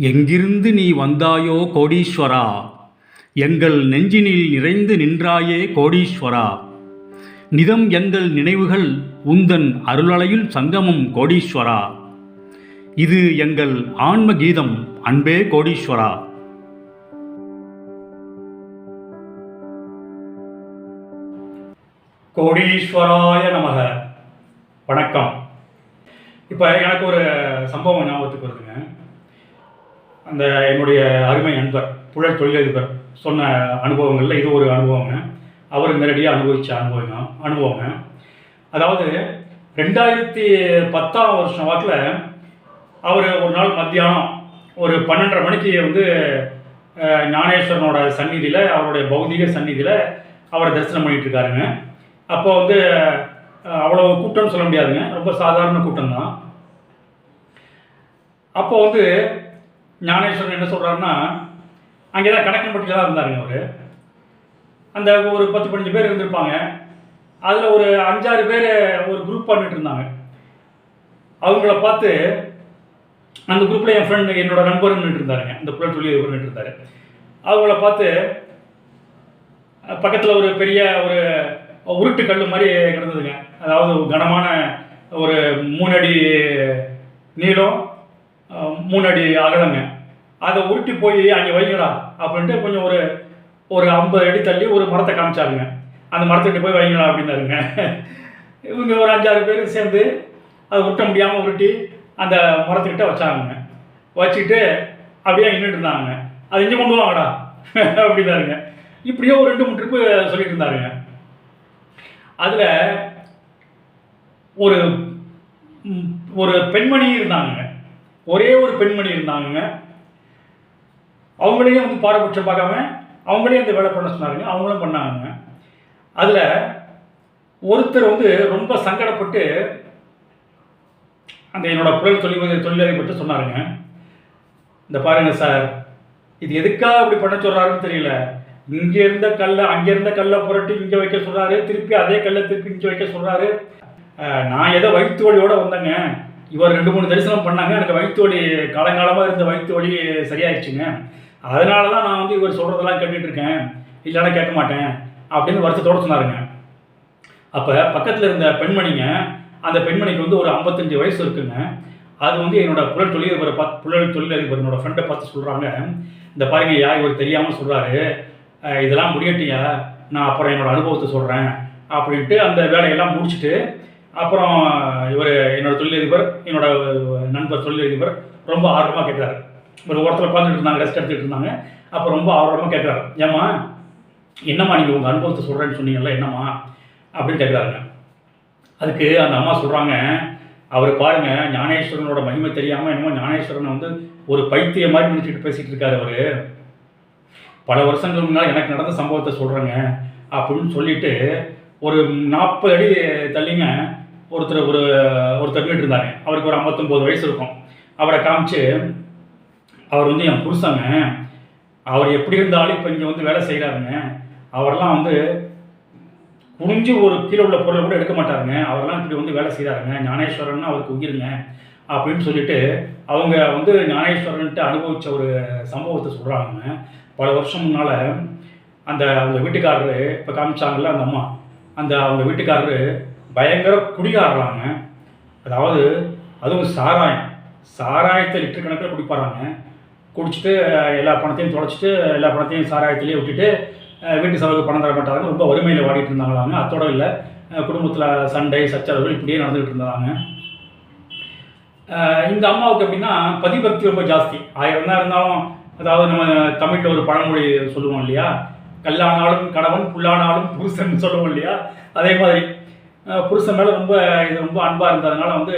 எங்கிருந்து நீ வந்தாயோ கோடீஸ்வரா? எங்கள் நெஞ்சினில் நிறைந்து நின்றாயே கோடீஸ்வரா. நிதம் எங்கள் நினைவுகள் உந்தன் அருளலையில் சங்கமம் கோடீஸ்வரா. இது எங்கள் ஆன்ம கீதம் அன்பே கோடீஸ்வரா. கோடீஸ்வராய நமக. வணக்கம். இப்போ எனக்கு ஒரு சம்பவம் ஞாபகத்துக்கு வருதுங்க. அந்த என்னுடைய அருமை நண்பர் புழல் தொழிலதிபர் சொன்ன அனுபவங்களில் இது ஒரு அனுபவங்க. அவர் நேரடியாக அனுபவித்த அனுபவங்க அனுபவங்க. அதாவது ரெண்டாயிரத்தி பத்தாம் வருஷம் வாக்கில் அவர் ஒரு நாள் மத்தியானம் ஒரு பன்னெண்டரை மணிக்கு வந்து ஞானேஸ்வரனோட சந்நிதியில் அவருடைய பௌதிக சந்நிதியில் அவரை தரிசனம் பண்ணிகிட்டு இருக்காருங்க அப்போ வந்து அவ்வளோ கூட்டம்னு சொல்ல முடியாதுங்க. ரொம்ப சாதாரண கூட்டம் தான் அப்போ வந்து ஞானேஸ்வரன் என்ன சொல்கிறாருன்னா அங்கே தான் கணக்கன்பட்டியில் தான் இருந்தாருங்க அவர். அந்த ஒரு பத்து பதினஞ்சு பேர் இருந்திருப்பாங்க. அதில் ஒரு அஞ்சாறு பேர் ஒரு குரூப் பண்ணிட்டு இருந்தாங்க. அவங்கள பார்த்து அந்த குரூப்பில் என் ஃப்ரெண்டு என்னோட நண்பர் நின்றுட்டு இருந்தாருங்க. இந்த புலட் சொல்லி நின்றுட்டு இருந்தாரு. அவங்கள பார்த்து பக்கத்தில் ஒரு பெரிய ஒரு உருட்டு கல் மாதிரி கிடந்ததுங்க. அதாவது கனமான ஒரு மூணு அடி நீளம் மூணு அடி அகலங்க. அதை உருட்டி போய் அங்கே வைங்கடா அப்படின்ட்டு கொஞ்சம் ஒரு ஒரு ஐம்பது அடி தள்ளி ஒரு மரத்தை காமிச்சாருங்க. அந்த மரத்துக்கிட்ட போய் வைங்கடா அப்படின்னாருங்க. இவங்க ஒரு அஞ்சாறு பேர் சேர்ந்து அதை உருட்ட முடியாமல் உருட்டி அந்த மரத்துக்கிட்ட வச்சாங்க வச்சுட்டு அப்படியே நின்றுட்டு இருந்தாங்க. அது இங்கே கொண்டு வாங்கடா அப்படின்னாருங்க. இப்படியே ஒரு ரெண்டு மூணு ட்ரிப்பு சொல்லிட்டு இருந்தாருங்க. அதில் ஒரு ஒரு பெண்மணி இருந்தாங்க. ஒரே ஒரு பெண்மணி இருந்தாங்க அவங்களையும் வந்து பாரபட்சம் பார்க்காம அவங்களையும் அந்த வேலை பண்ண சொன்னாருங்க. அவங்களும் பண்ணாங்க அதில் ஒருத்தர் வந்து ரொம்ப சங்கடப்பட்டு அந்த என்னோடய புயல் தொழில் தொழிலதிபர்கிட்ட சொன்னாருங்க. இந்த பாருங்க சார் இது எதுக்காக அப்படி பண்ண சொல்கிறாருன்னு தெரியல. இங்கே இருந்த கல்லை அங்கே இருந்த கல்லை புரட்டி இங்கே வைக்க சொல்கிறாரு திருப்பி அதே கல்லை திருப்பி இங்கே வைக்க சொல்கிறாரு நான் ஏதோ வயிற்று வழியோடு வந்தேங்க. இவர் ரெண்டு மூணு தரிசனம் பண்ணாங்க. எனக்கு வயிற்று வலி காலங்காலமாக இருந்த வயிற்று வலி சரியாயிடுச்சுங்க. அதனால தான் நான் வந்து இவர் சொல்கிறதெல்லாம் கேட்டுட்டு இருக்கேன் இல்லைன்னா கேட்க மாட்டேன் அப்படின்னு வருத்தத்தோட சொன்னாருங்க. அப்போ பக்கத்தில் இருந்த பெண்மணிங்க அந்த பெண்மணிக்கு வந்து ஒரு ஐம்பத்தஞ்சு வயசு இருக்குங்க. அது வந்து என்னோட புழல் தொழிலதிபர் பார்த்து புழல் தொழிலதிபர் என்னோட ஃப்ரெண்டை பார்த்து சொல்கிறாங்க இந்த பாருங்க யா இவர் தெரியாமல் சொல்கிறாரு இதெல்லாம் முடியட்டியா நான் அப்புறம் என்னோட அனுபவத்தை சொல்கிறேன் அப்படின்ட்டு அந்த வேலையெல்லாம் முடிச்சுட்டு அப்புறம் இவர் என்னோட தொழிலதிபர் என்னோட நண்பர் தொழிலதிபர் ரொம்ப ஆர்வமாக கேட்குறாரு ஒரு ஒருத்தர் உட்காந்துட்டு இருந்தாங்க ரெஸ்ட் எடுத்துகிட்டு இருந்தாங்க. அப்போ ரொம்ப ஆர்வமாக கேட்குறாரு ஏம்மா என்னம்மா நீங்கள் உங்கள் அனுபவத்தை சொல்கிறேன்னு சொன்னீங்கல்ல என்னம்மா? அப்படின்னு கேட்குறாருங்க அதுக்கு அந்த அம்மா சொல்கிறாங்க அவர் பாருங்க ஞானேஸ்வரனோட மகிமை தெரியாமல் என்னமோ ஞானேஸ்வரனை வந்து ஒரு பைத்திய மாதிரி நினச்சிட்டு பேசிகிட்டு இருக்காரு அவர். பல வருஷங்களுக்கு முன்னால் எனக்கு நடந்த சம்பவத்தை சொல்கிறேங்க அப்படின்னு சொல்லிட்டு ஒரு நாற்பது அடி தள்ளிங்க ஒருத்தர் ஒரு ஒருத்தர் நின்றுட்டு இருந்தாங்க அவருக்கு ஒரு ஐம்பத்தொம்போது வயசு இருக்கும். அவரை காமிச்சு அவர் வந்து என் புருஷங்க. அவர் எப்படி இருந்தாலும் இப்போ இங்கே வந்து வேலை செய்கிறாருங்க அவரெல்லாம் வந்து குனிஞ்சு ஒரு கீழே உள்ள பொருளை கூட எடுக்க மாட்டாருங்க. அவரெல்லாம் இப்படி வந்து வேலை செய்கிறாருங்க ஞானேஸ்வரன் அவருக்கு உயிருங்க. அப்படின்னு சொல்லிட்டு அவங்க வந்து ஞானேஸ்வரன்ட்டு அனுபவித்த ஒரு சம்பவத்தை சொல்கிறாங்க பல வருஷம் முன்னால் அந்த அவங்க வீட்டுக்காரரு இப்போ காமிச்சாங்கல்ல அந்த அம்மா அந்த அவங்க வீட்டுக்காரரு பயங்கர குடிகாரலாங்க அதாவது அதுவும் சாராயம். சாராயத்தை லிட்டர் கணக்கில் குடிப்பாராங்க. குடிச்சிட்டு எல்லா பணத்தையும் தொலைச்சிட்டு எல்லா பணத்தையும் சாராயத்திலேயே விட்டுட்டு வீட்டு செலவுக்கு பணம் தர மாட்டாங்க. ரொம்ப வறுமையில் வாடிட்டு இருந்தாங்களாங்க. அத்தோட இல்லை. குடும்பத்தில் சண்டை சச்சரவுகள் இப்படியே நடந்துகிட்டு இருந்தாங்க. இந்த அம்மாவுக்கு எப்படின்னா பதிபக்தி ரொம்ப ஜாஸ்தி. ஆயிரம் தான் இருந்தாலும் அதாவது நம்ம தமிழில் ஒரு பழமொழி சொல்லுவோம் இல்லையா? கல்லானாலும் கணவன் புல்லானாலும் புருஷன் சொல்லுவோம் இல்லையா? அதே மாதிரி புருஷன் மேலே ரொம்ப இது ரொம்ப அன்பாக இருந்ததுனால வந்து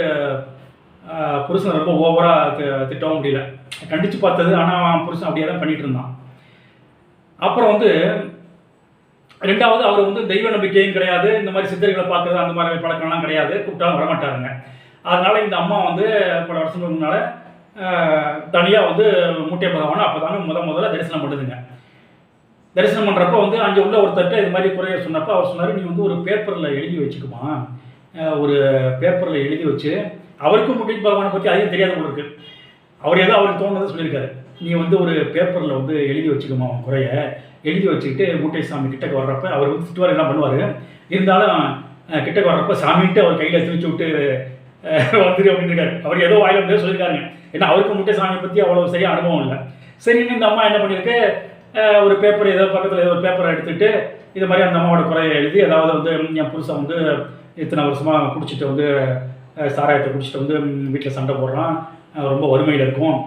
புருஷன் ரொம்ப ஓவராக திட்டவும் முடியல. கண்டித்து பார்த்தது ஆனால் அவன் புருஷன் அப்படியே தான் பண்ணிட்டு இருந்தான். அப்புறம் வந்து ரெண்டாவது அவர் வந்து தெய்வ நம்பிக்கையும் கிடையாது. இந்த மாதிரி சித்தர்களை பார்க்குறது அந்த மாதிரி பழக்கம்லாம் கிடையாது. கூப்பிட்டாலும் வரமாட்டாருங்க. அதனால் இந்த அம்மா வந்து பல வருஷங்களுக்கு முன்னால் தனியாக வந்து மூட்டை பகவானை அப்போ தானே முத முதல்ல தரிசனம் பண்ணுதுங்க. தரிசனம் பண்ணுறப்ப வந்து அங்கே உள்ள ஒருத்தர்கிட்ட இது மாதிரி குறைய சொன்னப்போ அவர் சொன்னார் நீ வந்து ஒரு பேப்பரில் எழுதி வச்சுக்குமா. ஒரு பேப்பரில் எழுதி வச்சு அவருக்கும் முட்டி பகவானை பற்றி அதிகம் தெரியாத போல இருக்கு. அவர் ஏதோ அவருக்கு தோணுதை சொல்லியிருக்காரு. நீ வந்து ஒரு பேப்பரில் வந்து எழுதி வச்சுக்கோமா அவன் குறைய. எழுதி வச்சுக்கிட்டு மூட்டை சாமி கிட்டக்கு வர்றப்ப அவர் வந்து திட்டுவார் என்ன பண்ணுவார்? இருந்தாலும் கிட்டக்கு வர்றப்ப சாமின்ட்டு அவர் கையில் திணிச்சு விட்டு வந்துரு அப்படின்னு அவர் ஏதோ வாயில் வந்து சொல்லியிருக்காருங்க. ஏன்னா அவருக்கு மூட்டை சாமியை பற்றி அவ்வளோ சரியாக அனுபவம் இல்லை. சரின்னு இந்த அம்மா என்ன பண்ணியிருக்கு? ஒரு பேப்பர் ஏதோ பக்கத்தில் ஏதோ ஒரு பேப்பரை எடுத்துகிட்டு இது மாதிரி அந்த அம்மாவோட குறையை எழுதி அதாவது வந்து என் புருஷன் வந்து இத்தனை வருஷமாக குடிச்சிட்டு வந்து சாராயத்தை குடிச்சிட்டு வந்து வீட்டில் சண்டை போடுறான். ரொம்ப வறுமையில் இருக்கும்.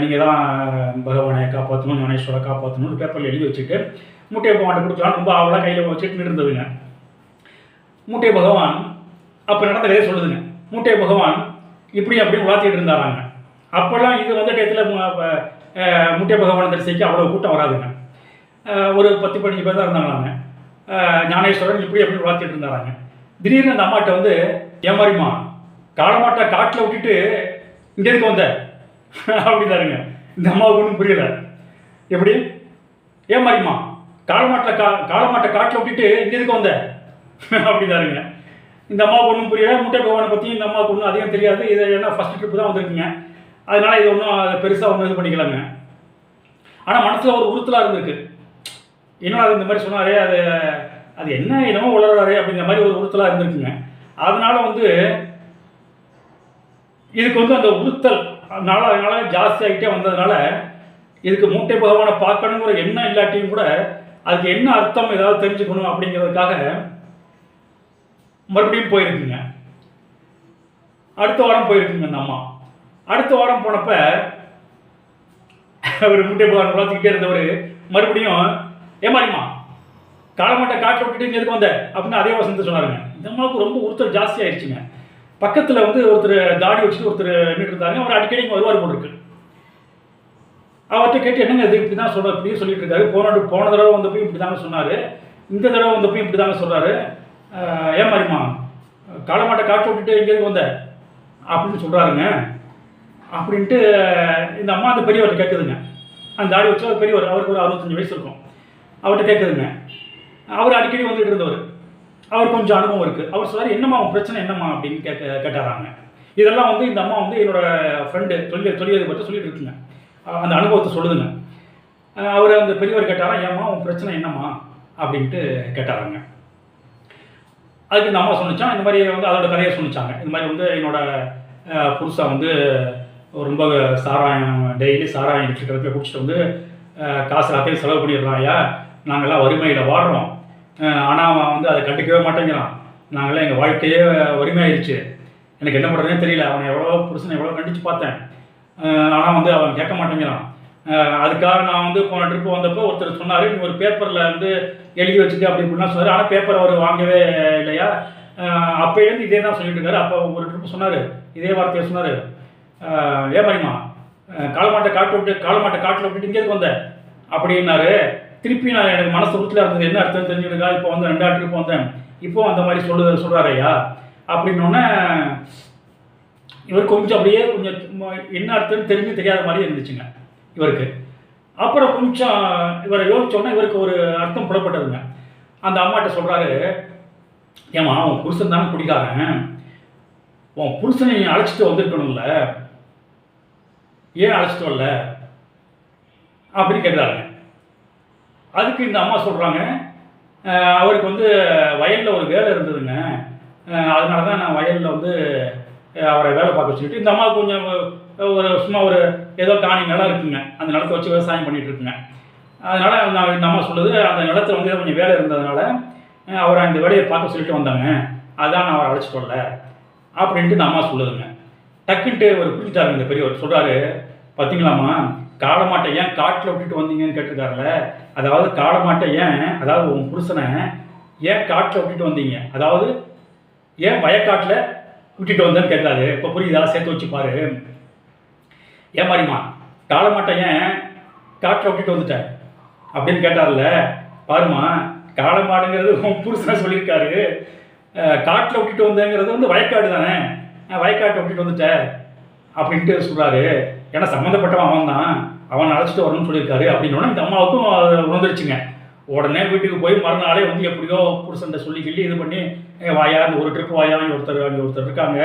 நீங்கள் தான் பகவானை காப்பாற்றணும் ஞானேஸ்வரை காப்பாற்றணும்னு பேப்பரில் எழுதி வச்சுட்டு மூட்டை பகவான் கொடுக்கலாம் ரொம்ப அவளாக கையில் வச்சுட்டு இருந்ததுங்க மூட்டை பகவான் அப்போ நடந்த கதையை சொல்லுதுங்க. மூட்டை பகவான் இப்படி அப்படி உலாத்திட்டு இருந்தாராங்க. அப்போல்லாம் இது வந்த டயத்தில் முட்டை பகவான் தரிசிக்க அவ்வளோ கூட்டம் வராதுங்க ஒரு பத்து பதினஞ்சு பேர் தான் இருந்தாங்களாங்க ஞானேஸ்வரன் இப்படி எப்படி வளர்த்துட்டு இருந்தாங்க திடீர்னு அந்த அம்மாட்ட வந்து ஏமாறிமா காலமாட்டை காட்டில் விட்டுட்டு இங்கே எதுக்கு வந்த? அப்படின்னாருங்க. இந்த அம்மாவுக்கு ஒன்றும் புரியல. எப்படி? ஏமாறிமா காலமாட்டை கா காலமாட்டை காட்டில் விட்டுட்டு இங்கே எதுக்கு வந்த? அப்படின்னாருங்க. இந்த அம்மாவுக்கு ஒன்றும் புரியல. முட்டை பகவானை பற்றி இந்த அம்மாவுக்கு ஒன்றும் அதிகம் தெரியாது. இதை என்ன ஃபஸ்ட் ட்ரிப்பு தான் வந்திருக்குங்க. அதனால் இது ஒன்றும் பெருசாக ஒன்றும் இது பண்ணிக்கலாங்க ஆனால் மனசில் ஒரு உறுத்தலாக இருந்திருக்கு. என்னடா அது இந்த மாதிரி சொன்னாரே அது அது என்ன என்னமோ உளறாரு அப்படிங்கிற மாதிரி ஒரு உறுத்தலாக இருந்திருக்குங்க. அதனால் வந்து இதுக்கு வந்து அந்த உறுத்தல் நாள நாளாக ஜாஸ்தியாகிட்டே வந்ததுனால இதுக்கு மூட்டை பகவானை பார்க்கணுங்கிற எண்ணம் இல்லாட்டியும் கூட அதுக்கு என்ன அர்த்தம் ஏதாவது தெரிஞ்சுக்கணும் அப்படிங்கிறதுக்காக மறுபடியும் போயிருக்குங்க. அடுத்த வாரம் போயிருக்குங்க அந்த அம்மா. அடுத்த வாரம் போனப்ப அவர் முட்டை பகவான் வளர்த்துக்கிட்டே இருந்தவர் மறுபடியும் ஏமாறிமா காலமாட்டை காட்டில் விட்டுட்டு இங்க எதுக்கு வந்த? அப்படின்னு அதே வசந்த சொன்னாருங்க. இந்த அம்மாவுக்கு ரொம்ப உறுத்தல் ஜாஸ்தி ஆயிடுச்சுங்க. பக்கத்தில் வந்து ஒருத்தர் தாடி வச்சுட்டு ஒருத்தர் நின்றுட்டு இருந்தாங்க அவர் அடிக்கடி இங்கே வருவார் போட்டு இருக்கு. அவர்கிட்ட கேட்டு என்னங்க இது? இப்படி தான் சொல்கிற இப்படியே சொல்லிட்டு இருக்காரு. போன போன தடவை வந்தப்பையும் இப்படி தாங்க சொன்னார். இந்த தடவை வந்தப்பையும் இப்படி தாங்க சொல்கிறாரு ஏமாறிமா காலமாட்டை காட்டு விட்டுட்டு இங்கே வந்த? அப்படின்னு சொல்கிறாருங்க அப்படின்ட்டு இந்த அம்மா அந்த பெரியவர்கிட்ட கேட்குதுங்க. அந்த தாடி வச்சு பெரியவர் அவருக்கு ஒரு அறுபத்தஞ்சு வயசு இருக்கும். அவர்கிட்ட கேட்குதுங்க. அவர் அடிக்கடி வந்துட்டு இருந்தவர். அவர் கொஞ்சம் அனுபவம் இருக்குது அவர் சொன்னார் என்னம்மா உன் பிரச்சனை என்னம்மா? அப்படின்னு கேட்க கேட்டாராங்க. இதெல்லாம் வந்து இந்த அம்மா வந்து என்னோட ஃப்ரெண்டு தொழில் தொழிலை பற்றி சொல்லிட்டு இருக்குங்க. அந்த அனுபவத்தை சொல்லுதுங்க. அவர் அந்த பெரியவர் கேட்டாரா ஏம்மா உன் பிரச்சனை என்னம்மா? அப்படின்ட்டு கேட்டாராங்க. அதுக்கு இந்த அம்மா சொன்னிச்சான் இந்த மாதிரி வந்து அதோட கதையை சொன்னிச்சாங்க. இந்த மாதிரி வந்து என்னோட புதுசாக வந்து ரொம்ப சாராயம் டெய்லி சாராயம் இருக்கிறத குடிச்சிட்டு வந்து காசு எல்லாத்தையும் செலவு பண்ணிடுறான் ஐயா. நாங்கள்லாம் வறுமையில் வாடுறோம் ஆனால் அவன் வந்து அதை கண்டுக்கவே மாட்டேங்கிறான். நாங்களாம் எங்கள் வாழ்க்கையே வறுமையாயிருச்சு. எனக்கு என்ன பண்ணுறதுனே தெரியல. அவனை எவ்வளோ புருஷனை எவ்வளோ கண்டித்து பார்த்தேன். ஆனால் வந்து அவன் கேட்க மாட்டேங்கிறான். அதுக்காக நான் வந்து போன ட்ரிப்பு வந்தப்போ ஒருத்தர் சொன்னார் நீ ஒரு பேப்பரில் வந்து எழுதி வச்சுட்டு அப்படி இப்படிலாம் சொன்னார். ஆனால் பேப்பர் அவர் வாங்கவே இல்லையா. அப்போயிருந்து இதே தான் சொல்லிட்டு இருக்காரு. அப்போ ஒரு ட்ரிப்பு சொன்னார். இதே வார்த்தையை சொன்னார். ஏன் காலமாட்டை காட்டு விட்டு காலமாட்டை காட்டில் விட்டுட்டு இங்கே வந்தேன் வந்த அப்படின்னாரு திருப்பி நான் எனக்கு மனசு உறுத்தில் இருந்தது. என்ன அர்த்தம் தெரிஞ்சுருக்கா இப்போ வந்து ரெண்டாவது ட்ரிப் வந்தேன். இப்போ அந்த மாதிரி சொல்லு சொல்கிறாரையா அப்படின்னோடனே இவர் கொஞ்சம் அப்படியே கொஞ்சம் என்ன அர்த்தம்னு தெரிஞ்சு தெரியாத மாதிரி இருந்துச்சுங்க இவருக்கு. அப்புறம் கொஞ்சம் இவரை யோசிச்சோன்னா இவருக்கு ஒரு அர்த்தம் புலப்பட்டதுங்க. அந்த அம்மாட்ட சொல்கிறாரு ஏம்மா உன் புருஷன் தானே குடிக்காரன் உன் புருஷனை நீ அழைச்சிட்டு வந்திருக்கணும்ல. ஏன் அழைச்சிட்டு வரல? அப்படின்னு கேட்டுறாங்க அதுக்கு இந்த அம்மா சொல்கிறாங்க அவருக்கு வந்து வயலில் ஒரு வேலை இருந்ததுங்க. அதனால தான் நான் வயலில் வந்து அவரை வேலை பார்க்க சொல்லிட்டு இந்த அம்மா கொஞ்சம் ஒரு சும்மா ஒரு ஏதோ காணி நிலம் இருக்குங்க. அந்த நிலத்தை வச்சு விவசாயம் பண்ணிகிட்டு இருக்குங்க. அதனால் நான் இந்த அம்மா சொல்லுது அந்த நிலத்தில் வந்து கொஞ்சம் வேலை இருந்ததுனால அவரை அந்த வேலையை பார்க்க சொல்லிட்டு வந்தாங்க. அதான் நான் அவரை அழைச்சிட்டு வரல. அப்படின்ட்டு இந்த அம்மா சொல்லுதுங்க. டக்குன்ட்டு ஒரு புரிஞ்சுட்டாரு இந்த பெரியவர். சொல்கிறாரு பார்த்தீங்களாம்மா காளமாட்டை ஏன் காட்டில் விட்டுட்டு வந்தீங்கன்னு கேட்டிருக்காருல? அதாவது காளமாட்டை ஏன் அதாவது உன் புருஷனை ஏன் காட்டில் விட்டுட்டு வந்தீங்க? அதாவது ஏன் வயக்காட்டில் விட்டுட்டு வந்தேன்னு கேட்குறாரு இப்போ புரியுதா சேர்த்து வச்சு பாரு. ஏன் மாதிரிம்மா காளமாட்டை ஏன் காட்டில் விட்டுட்டு வந்துட்டேன்? அப்படின்னு கேட்டார்ல. பாருமா காளமாடுங்கிறது உன் புருஷனை சொல்லியிருக்காரு. காட்டில் விட்டுட்டு வந்தேங்கிறது வந்து வயக்காடு தானே. வயக்காட்டை விட்டுட்டு வந்துட்டேன் அப்படின்ட்டு சொல்கிறாரு ஏன்னா சம்மந்தப்பட்டவன் அவன் தான் அவன் அழைச்சிட்டு வரணும்னு சொல்லியிருக்காரு. அப்படின்னோடனே இந்த அம்மாவுக்கும் உணர்ந்துருச்சுங்க. உடனே வீட்டுக்கு போய் மறுநாளே வந்து எப்படியோ புருஷன்ட்ட சொல்லி கிள்ளி இது பண்ணி வாயா இந்த ஒரு ட்ரிப் வாயா இங்க ஒருத்தர் அங்கே ஒருத்தர் இருக்காங்க.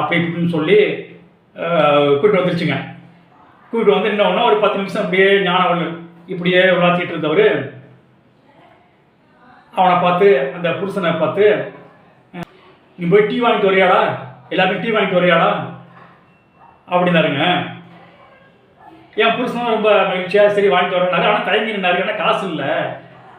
அப்படி இப்படின்னு சொல்லி கூப்பிட்டு வந்துருச்சுங்க. கூப்பிட்டு வந்து என்ன ஒரு பத்து நிமிஷம் அப்படியே ஞானவள்ளல் இப்படியே விளாத்திட்டு இருந்தவர். அவனை பார்த்து அந்த புருஷனை பார்த்து நீ போய் டீ வாங்கிட்டு வரையாடா? எல்லாருமே டீ வாங்கிட்டு வரையாடா? அப்படின்னாருங்க. என் புருஷனும் ரொம்ப மகிழ்ச்சியாக சரி வாங்கிட்டு வரேன்னாரு ஆனால் தயங்கி நின்னாரு ஏன்னா காசு இல்லை.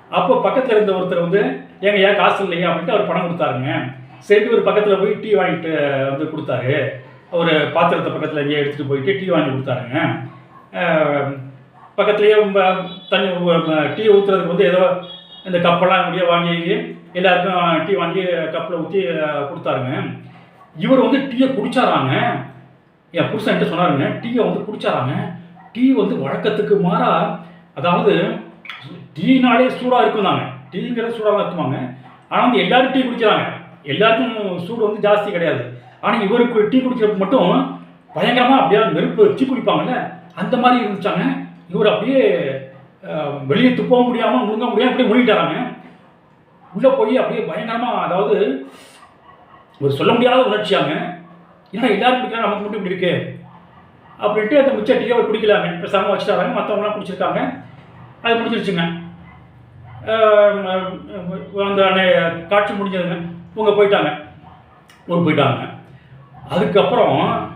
அப்போ பக்கத்தில் இருந்த ஒருத்தர் வந்து ஏங்க ஏன் காசு இல்லையா? அப்படின்ட்டு அவர் பணம் கொடுத்தாருங்க. சரி ஒரு பக்கத்தில் போய் டீ வாங்கிட்டு வந்து கொடுத்தாரு. ஒரு பாத்திரத்தை பக்கத்தில் எங்கேயே எடுத்துகிட்டு போயிட்டு டீ வாங்கி கொடுத்தாருங்க. பக்கத்துலேயே ம- தண்ணி டீ ஊற்றுறதுக்கு வந்து ஏதோ இந்த கப்பெல்லாம் அப்படியே வாங்கி எல்லாருக்கும் டீ வாங்கி கப்பில் ஊற்றி கொடுத்தாருங்க. இவர் வந்து டீயை குடிச்சாராங்க. என் புருஷன் என்கிட்ட சொன்னாருங்க டீயை வந்து குடிச்சாராங்க. டீ வந்து வழக்கத்துக்கு மாறா அதாவது டீனாலே சூடாக இருக்கும் தாங்க டீங்கிறது சூடாக தான் ஆனால் வந்து எல்லாரும் டீ குடிக்கிறாங்க. எல்லாருக்கும் சூடு வந்து ஜாஸ்தி கிடையாது. ஆனால் இவருக்கு டீ குடிக்கிறதுக்கு மட்டும் பயங்கரமாக அப்படியே நெருப்பு டீ குடிப்பாங்கல்ல அந்த மாதிரி இருந்துச்சாங்க. இவர் அப்படியே வெளியே துப்பவும் முடியாமல் முழுங்க முடியாமல் அப்படியே முழுகிட்டாராங்க. உள்ளே போய் அப்படியே பயங்கரமாக அதாவது ஒரு சொல்ல முடியாத உணர்ச்சியாங்க ஏன்னா எல்லாரும் குடிக்கிறாங்க நமக்கு மட்டும் இப்படி இருக்கு. அப்படின்ட்டு அந்த மிச்ச டீயை அவர் குடிக்கலாங்க பேசாமல் வச்சுட்டாங்க மற்றவங்களாம் குடிச்சிருக்காங்க அது முடிஞ்சிருச்சுங்க. அந்த அன்னை- காட்சி முடிஞ்சதுங்க. இவங்க போயிட்டாங்க. ஊர் போயிட்டாங்க. அதுக்கப்புறம்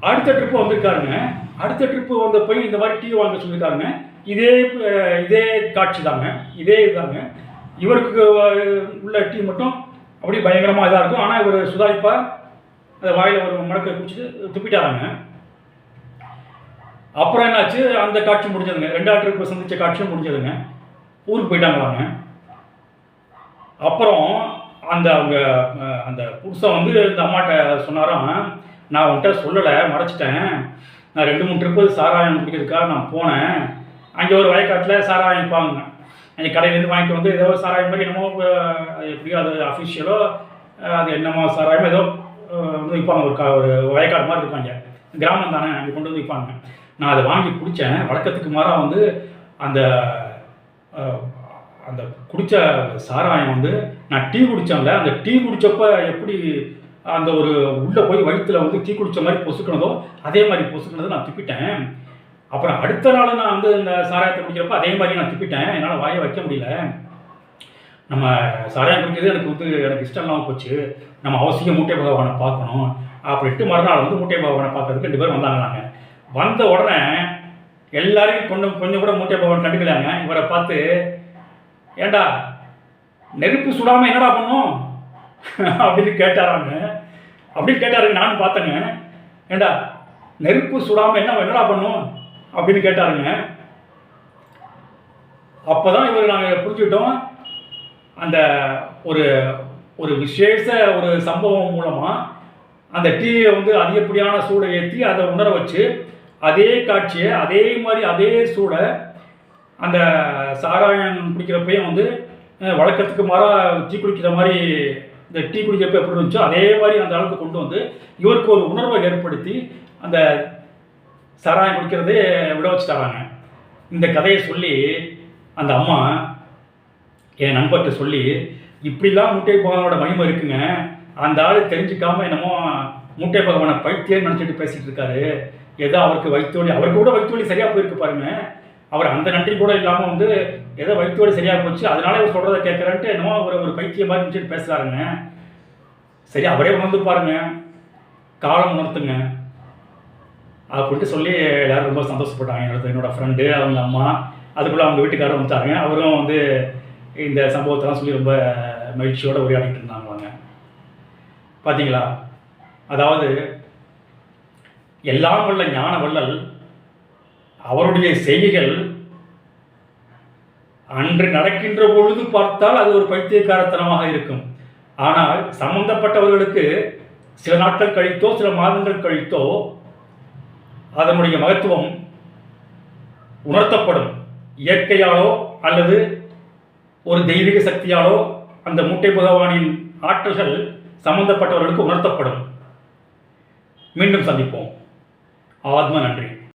அடுத்த ட்ரிப்பு வந்திருக்காருங்க. அடுத்த ட்ரிப்பு வந்த போய் இந்த மாதிரி டீ வாங்க சொல்லியிருக்காருங்க இதே இதே காட்சி தாங்க. இதே இதுதாங்க இவருக்கு உள்ள டீ மட்டும் அப்படியே பயங்கரமாக இதாக இருக்கும். ஆனால் இவர் சுதாரிப்பாக அந்த வாயில் ஒரு மடக்க குடிச்சிட்டு துப்பிட்டாராங்க. அப்புறம் என்னாச்சு? அந்த காட்சி முடிஞ்சதுங்க. ரெண்டாவது ட்ரிப்பு சந்தித்த காட்சியும் முடிஞ்சதுங்க. ஊருக்கு போயிட்டாங்களாங்க. அப்புறம் அந்த அவங்க அந்த புருஷன் வந்து இந்த அம்மாட்ட சொன்னாராம் நான் உன்கிட்ட சொல்லலை மறைச்சிட்டேன். நான் ரெண்டு மூணு ட்ரிப்பு சாராயம் குடிக்கிறதுக்காக நான் போனேன். அங்கே ஒரு வயக்காட்டில் சாராயம் விற்பாங்க அந்த கடையிலேருந்து வாங்கிட்டு வந்து ஏதோ சாராயம் மாதிரி என்னமோ எப்படியோ அது அஃபிஷியலோ அது என்னமோ சாராயமோ ஏதோ வந்து விற்பாங்க. ஒரு கா ஒரு வயக்காடு மாதிரி இருப்பாங்க கிராமம் தானே அங்கே கொண்டு வந்து விற்பாங்க. நான் அதை வாங்கி குடித்தேன். வழக்கத்துக்கு மாறாக வந்து அந்த அந்த குடித்த சாராயம் வந்து நான் டீ குடித்தேன்ல அந்த டீ குடித்தப்ப எப்படி அந்த ஒரு உள்ளே போய் வயிற்றுல வந்து டீ குடித்த மாதிரி பொசுக்கினதோ அதே மாதிரி பொசுக்கினதை நான் துப்பிட்டேன். அப்புறம் அடுத்த நாள் நான் வந்து இந்த சாராயத்தை குடிக்கிறப்ப அதே மாதிரி நான் திப்பிட்டேன். என்னால் வாயை வைக்க முடியல. நம்ம சாராயம் குடிக்கிறது எனக்கு வந்து எனக்கு இஷ்டம் இல்லாமல் போச்சு. நம்ம அவசியம் மூட்டை பகவானை பார்க்கணும். அப்படின்ட்டு மறுநாள் வந்து மூட்டை பகவானை பார்க்கறதுக்கு ரெண்டு பேரும் வந்தாங்களாங்க வந்த உடனே எல்லாரையும் கொஞ்சம் கொஞ்சம் கூட மூட்டை பகவான் கண்டுக்கலாங்க இவரை பார்த்து ஏண்டா நெருப்பு சுடாமல் என்னடா பண்ணும்? அப்படின்னு கேட்டாராங்க. அப்படின்னு கேட்டாருங்க நானும் பார்த்தேங்க. ஏண்டா நெருப்பு சுடாமல் என்ன என்னடா பண்ணும்? அப்படின்னு கேட்டாருங்க. அப்போ தான் இவர் நாங்கள் புரிஞ்சுக்கிட்டோம். அந்த ஒரு ஒரு விசேஷ ஒரு சம்பவம் மூலமாக அந்த டீயை வந்து அதிகப்படியான சூடை ஏற்றி அதை உணர வச்சு அதே காட்சியை அதே மாதிரி அதே சூடை அந்த சாராயம் குடிக்கிறப்பையும் வந்து வழக்கத்துக்கு மாறாக டீ குடிக்கிற மாதிரி இந்த டீ குடிக்கிறப்ப எப்படி இருந்துச்சோ அதே மாதிரி அந்த அளவுக்கு கொண்டு வந்து இவருக்கு ஒரு உணர்வை ஏற்படுத்தி அந்த சாராயம் குடிக்கிறதே விட வச்சு தராங்க இந்த கதையை சொல்லி அந்த அம்மா என் நண்பர்கிட்ட சொல்லி இப்படிலாம் மூட்டை பகவானோட மகிமை இருக்குங்க. அந்த ஆள் தெரிஞ்சுக்காம என்னமோ மூட்டை பகவானை பைத்தியம் நினச்சிட்டு பேசிகிட்டு இருக்காரு. ஏதோ அவருக்கு வயிற்று அவருக்கு கூட வயிற்று சரியாக போயிருக்கு பாருங்க. அவர் அந்த நன்றி கூட இல்லாமல் வந்து ஏதோ வயிற்று சரியாக போச்சு. அதனால இவர் சொல்கிறத கேட்குறான்ட்டு என்னமோ அவர் ஒரு பைத்தியம் மாதிரி நினச்சிட்டு பேசுகிறாருங்க சரி அவரே உணர்ந்து பாருங்க. காலம் உணர்த்துங்க. அப்படின்ட்டு சொல்லி எல்லாரும் ரொம்ப சந்தோஷப்பட்டாங்க. என்னோட என்னோடய ஃப்ரெண்டு அவங்க அம்மா அதுக்குள்ளே அவங்க வீட்டுக்காரர் வந்துட்டாங்க. அவரும் வந்து இந்த சம்பவத்தெல்லாம் சொல்லி ரொம்ப மகிழ்ச்சியோடு உரையாடிட்டு இருந்தாங்களாங்க பார்த்தீங்களா அதாவது எல்லாம் உள்ள ஞான வள்ளல் அவருடைய செய்கைகள் அன்று நடக்கின்ற பொழுது பார்த்தால் அது ஒரு பைத்தியக்காரத்தனமாக இருக்கும். ஆனால் சம்பந்தப்பட்டவர்களுக்கு சில நாட்கள் கழித்தோ சில மாதங்கள் கழித்தோ அதனுடைய மகத்துவம் உணர்த்தப்படும். இயற்கையாலோ அல்லது ஒரு தெய்வீக சக்தியாலோ அந்த மூட்டை பகவானின் ஆற்றல்கள் சம்பந்தப்பட்டவர்களுக்கு உணர்த்தப்படும். மீண்டும் சந்திப்போம். ஆத்ம நன்றி.